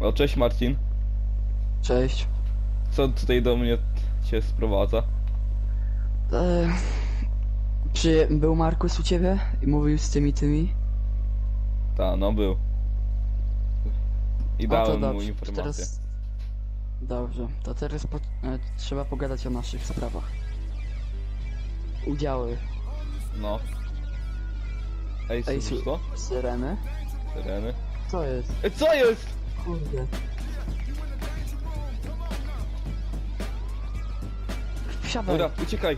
O, cześć Marcin. Cześć. Co tutaj do mnie cię sprowadza? E, czy był Markus u ciebie i mówił z tymi tymi? Ta, no był. I dałem mu informację. Teraz... Dobrze, to teraz po... e, trzeba pogadać o naszych sprawach. Udziały. No. Ej, Ej, słyszysz to? Syreny? Syreny? Co jest? Ej, co jest? Kurde. Wsiadaj. Dobra, uciekaj.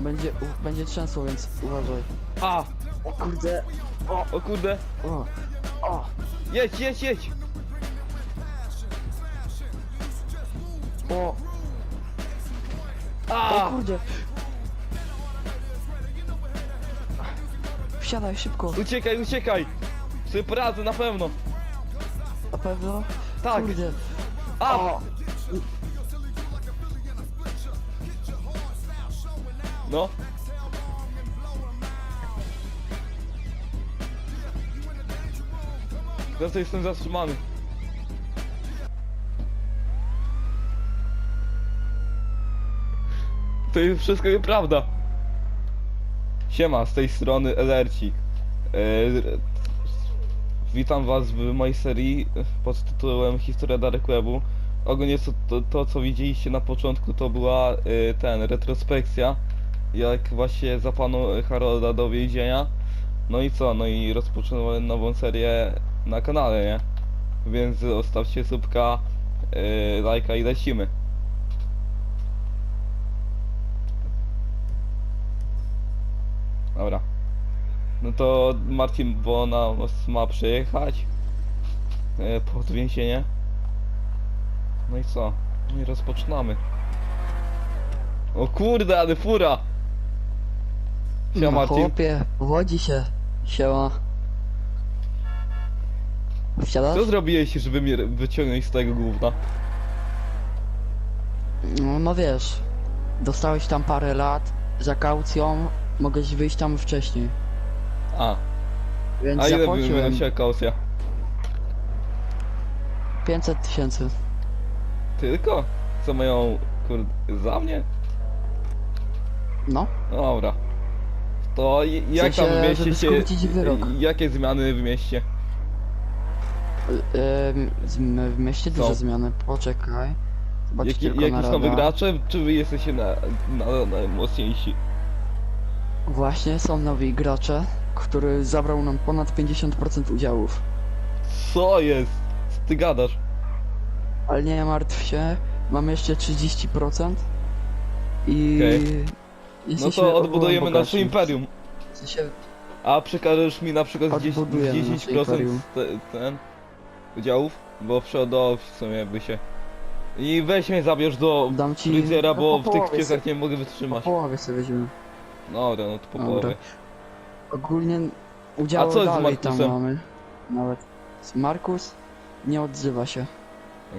Będzie, u, będzie trzęsło, więc uważaj. A! O kurde. O kurde! O. O. Jedź, jedź, jedź! O. O A! kurde. Wsiadaj szybko. Uciekaj, uciekaj! Sobie poradzę na pewno. Na pewno? Tak. Kurde. A! O. No. Teraz jestem zatrzymany. To jest wszystko nieprawda. Siema, z tej strony Elerci. E, witam was w mojej serii pod tytułem Historia Dark Webu. Ogólnie co, to, to co widzieliście na początku to była y, ten, retrospekcja jak właśnie zapano Harolda do więzienia. No i co, no i rozpoczynamy nową serię na kanale, nie? Więc zostawcie subka, yy, lajka i lecimy. Dobra. No to Marcin, bo nas ma przyjechać yy, pod więzienie. No i co? No i rozpoczynamy. O kurde, ale fura! Siema No Marcin. chłopie, powodzi się. Siema. Wsiadasz? Co zrobiłeś, żeby mnie wyciągnąć z tego gówna? No, no wiesz, dostałeś tam parę lat za kaucją, mogłeś wyjść tam wcześniej. A, Więc a ile zapłaciłem wynosiła kaucja? 500 tysięcy. Tylko? Co mają, kurde, za mnie? No, Dobra. To jak sensie, tam w mieście żeby się... skrócić wyrok. Jakie zmiany w mieście? Ym, z- w mieście duże Co? zmiany. Poczekaj. Zobacz Jaki, tylko jakieś na nowe rada. gracze? Czy wy jesteście na, na, na mocniejsi? Właśnie są nowi gracze, który zabrał nam ponad 50% udziałów. Co jest? Co ty gadasz? Ale nie martw się, mamy jeszcze 30% i Okej. No jesteśmy to ogółem odbudujemy bogaci. nasze imperium. W sensie, A przekażesz mi na przykład 10%, Odbudujemy nasze 10% imperium. te, ten udziałów? Bo przodowi w sumie by się... I weź mnie zabierz do dam ci fryzjera, no, bo w tych połowie sobie- nie mogę Po wytrzymać. połowie sobie weźmiemy. Dobra, no to po Dobra. połowie. Ogólnie udziały A co z dalej tam Markusem? mamy. Nawet. Markus nie odzywa się.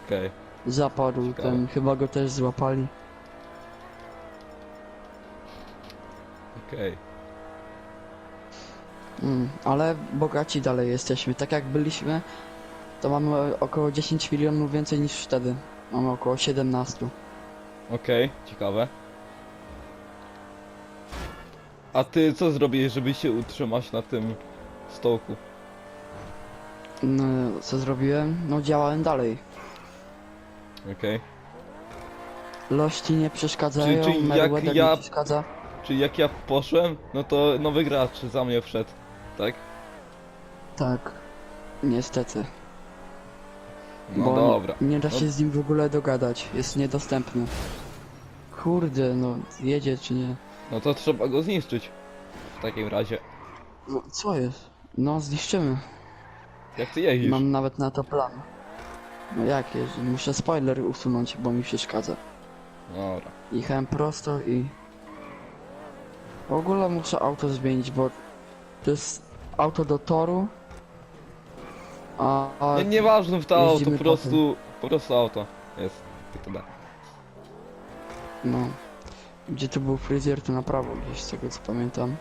Okej. Zapadł Ciekawe. ten, chyba go też złapali. Okej. Mm, ale bogaci dalej jesteśmy. Tak jak byliśmy, to mamy około 10 milionów więcej niż wtedy. Mamy około 17. Okej, ciekawe. A ty co zrobiłeś, żeby się utrzymać na tym stołku? No, co zrobiłem? No działałem dalej. Okej. Lości nie przeszkadzają, Czyli- czyli jak ja- nie przeszkadza. Czyli jak ja poszłem, no to nowy gracz za mnie wszedł, tak? Tak. Niestety. No bo dobra. nie da No- się z nim w ogóle dogadać. Jest niedostępny. Kurde, no jedzie czy nie? No to trzeba go zniszczyć. W takim razie. No, co jest? No zniszczymy. Jak ty jeździsz? Mam nawet na to plan. No jak jest? Muszę spoiler usunąć, bo mi przeszkadza. Dobra. Jechałem prosto i... W ogóle muszę auto zmienić, bo to jest auto do toru. A, a Nie, nieważne w to auto, jeździmy po prostu, po prostu auto jest. I tyle. no. Gdzie tu był fryzjer, to na prawo gdzieś z tego co pamiętam.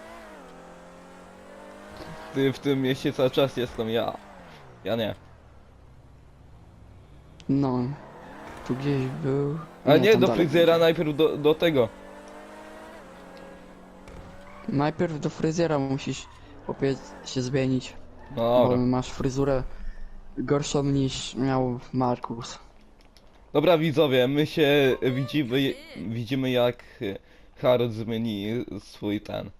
Ty w tym mieście cały czas jestem ja. Ja nie. No. Tu gdzieś był. Ale nie, tam do dalej. fryzjera najpierw do, do tego. Najpierw do fryzjera musisz chłopie się zmienić. No Bo dobra. masz fryzurę gorszą niż miał Markus. Dobra widzowie, my się widzimy, widzimy jak Harold zmieni swój ten,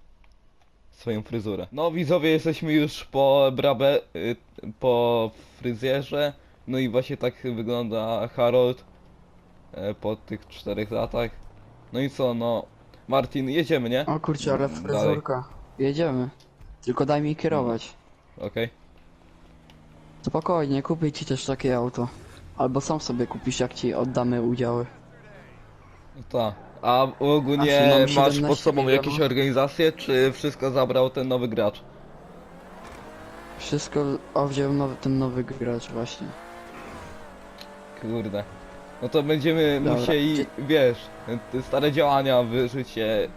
swoją fryzurę. No widzowie, jesteśmy już po brabę, y, po fryzjerze, no i właśnie tak wygląda Harold e, po tych czterech latach. No i co, no, Martin, jedziemy, nie? O kurczę, ale fryzurka. Jedziemy. Tylko daj mi kierować. Okej. Spokojnie, kupię ci też takie auto. Albo sam sobie kupisz, jak ci oddamy udziały. No tak. A A ogólnie mam masz pod 17 sobą milionów. jakieś organizacje, czy wszystko zabrał ten nowy gracz? Wszystko o, wziął nowy, ten nowy gracz właśnie. Kurde. No to będziemy Dobra, musieli, wiesz, te stare działania w życie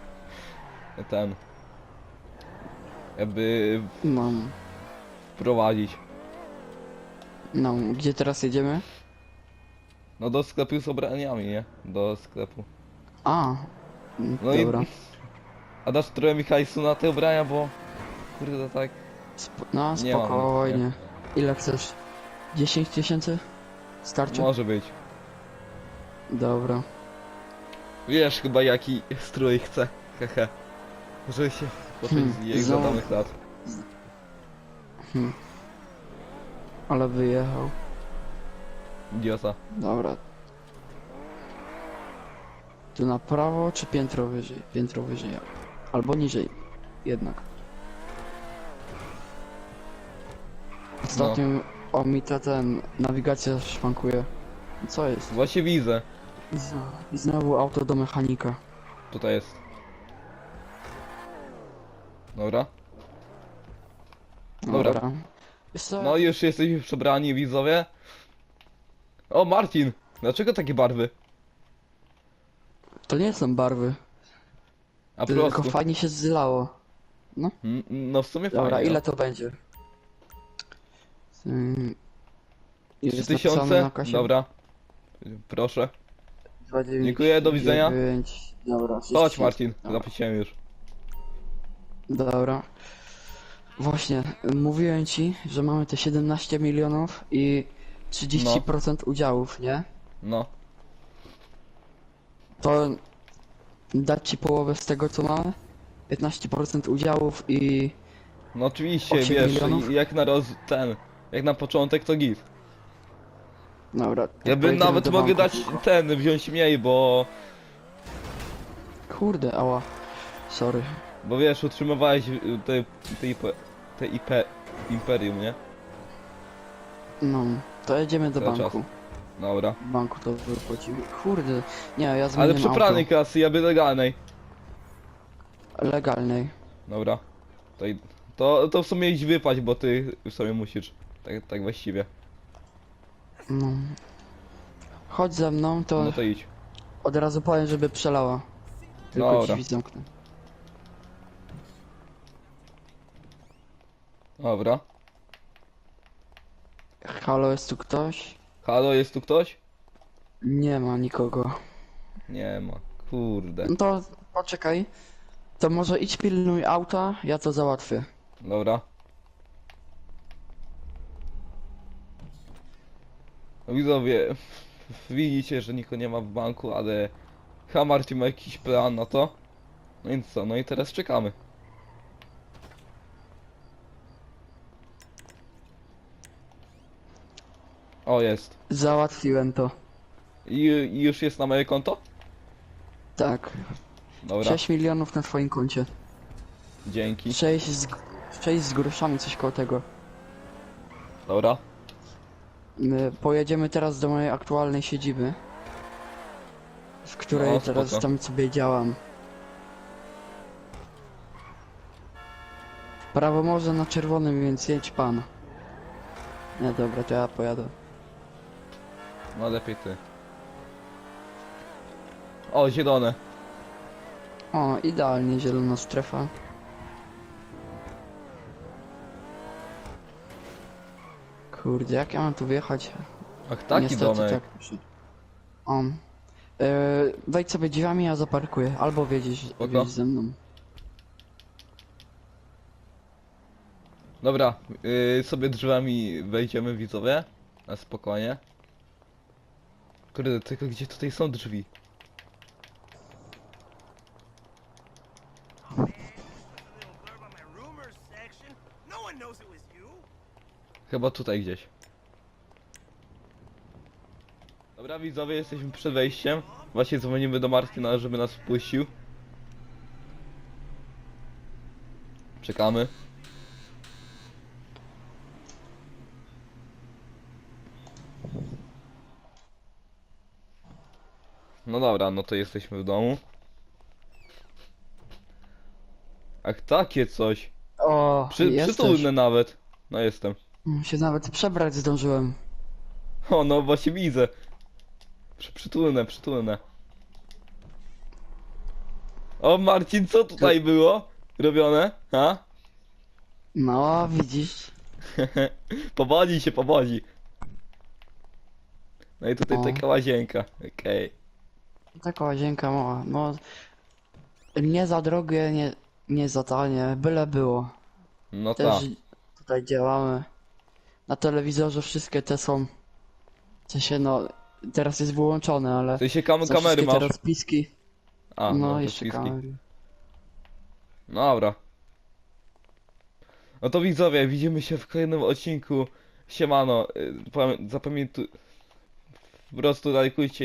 ten jakby No, wprowadzić. no, gdzie teraz jedziemy? No do sklepu z ubraniami, nie? Do sklepu. A, No i- dobra. A dasz trochę mi hajsu na te ubrania, bo kurde tak. Sp no, Nie mam, spokojnie. Ile chcesz? 10 tysięcy? Starczy? Może być. Dobra. Wiesz chyba jaki strój chcę. Hehe. Że się potem Hmm, z jego znowu- danych lat. Hm. Ale wyjechał. Idiota. Dobra. Tu na prawo czy piętro wyżej? Piętro wyżej. Albo niżej. Jednak. Ostatnio o mi ta ten nawigacja szwankuje. Co jest? Właśnie widzę. I znowu- I znowu auto do mechanika. Tutaj jest. Dobra. Dobra. Wiesz co? No już jesteśmy przebrani widzowie. O Martin! Dlaczego takie barwy? To nie są barwy. A Tylko prostu. fajnie się zlało. Mm, No w sumie Dobra, fajnie. ile to będzie? Hmm. Ile Trzy napisane tysiące? na kasie? Dobra. Proszę. 29, Dziękuję, do widzenia. Dobra, Chodź 60. Martin, Dobra. już. Dobra. Właśnie, mówiłem ci, że mamy te 17 milionów i 30% udziałów, nie? No. To dać ci połowę z tego co mamy? 15% udziałów i No oczywiście, Osiem wiesz, milionów? jak na roz... ten... Jak na początek to git. dobra. Ja bym pojedziemy nawet do mogę dać ten, wziąć mniej, bo... Kurde, ała. Sorry. Bo wiesz, utrzymywałeś y, te, te, IP, te IP Imperium, nie? No, to jedziemy do Cały banku. Dobra. W banku to wypłacimy. Kurde, nie, ja Ale zmieniam przepranej kasy, ja by legalnej. Legalnej. Dobra. To, i- to, to w sumie idź wypaść, bo ty w sobie musisz. Tak, tak właściwie. No. Chodź ze mną, to No to idź. od razu powiem, żeby przelała. Tylko Dobra. drzwi zamknę. Dobra. Halo, jest tu ktoś? Halo, jest tu ktoś? Nie ma nikogo. Nie ma. Kurde. No to poczekaj. To może idź pilnuj auta, ja to załatwię. Dobra. No widzowie, widzicie, że nikogo nie ma w banku, ale Hamarty ma jakiś plan na to. No więc co, no i teraz czekamy. O, jest. Załatwiłem to. I, i już jest na moje konto? Tak. Dobra, 6 milionów na twoim koncie. dzięki. 6 z, 6 z groszami, coś koło tego. Dobra. My pojedziemy teraz do mojej aktualnej siedziby. W której No, teraz spoko. tam sobie działam. W prawo morze na czerwonym, więc jedź pan. Nie, dobra, to ja pojadę. No lepiej ty. O, zielone. O, idealnie zielona strefa. Kurde, jak ja mam tu wjechać? Ach, taki Niestety domek. tak. On. Yy, wejdź sobie drzwiami, ja zaparkuję. Albo wiedzieć, Spoko. wiedzieć ze mną. Dobra, yy, sobie drzwiami wejdziemy widzowie. Na spokojnie. Kurde, tylko gdzie tutaj są drzwi? Chyba tutaj gdzieś. Dobra widzowie, jesteśmy przed wejściem. Właśnie dzwonimy do Martina, żeby nas wpuścił. Czekamy. No dobra, no to jesteśmy w domu. Ach, takie coś. O, Przy, jesteś. przytulne nawet. No jestem. Mm, Się nawet przebrać zdążyłem. O, no właśnie widzę. Przy, przytulne, przytulne. O, Marcin, co tutaj było robione? Ha? No, widzisz. powodzi się, powodzi. No i tutaj O. taka łazienka. Okej. Taka łazienka mała. No, nie za drogie, nie, nie za tanie, byle było. No Też tak. tutaj działamy. Na telewizorze wszystkie te są. W sensie no, teraz jest wyłączone, ale W sensie kam kamery masz. te rozpiski. A, no, no, jeszcze rozpiski. kamery. Dobra. No to widzowie, widzimy się w kolejnym odcinku. Siemano, y, pamię- zapamiętuj... Po prostu lajkujcie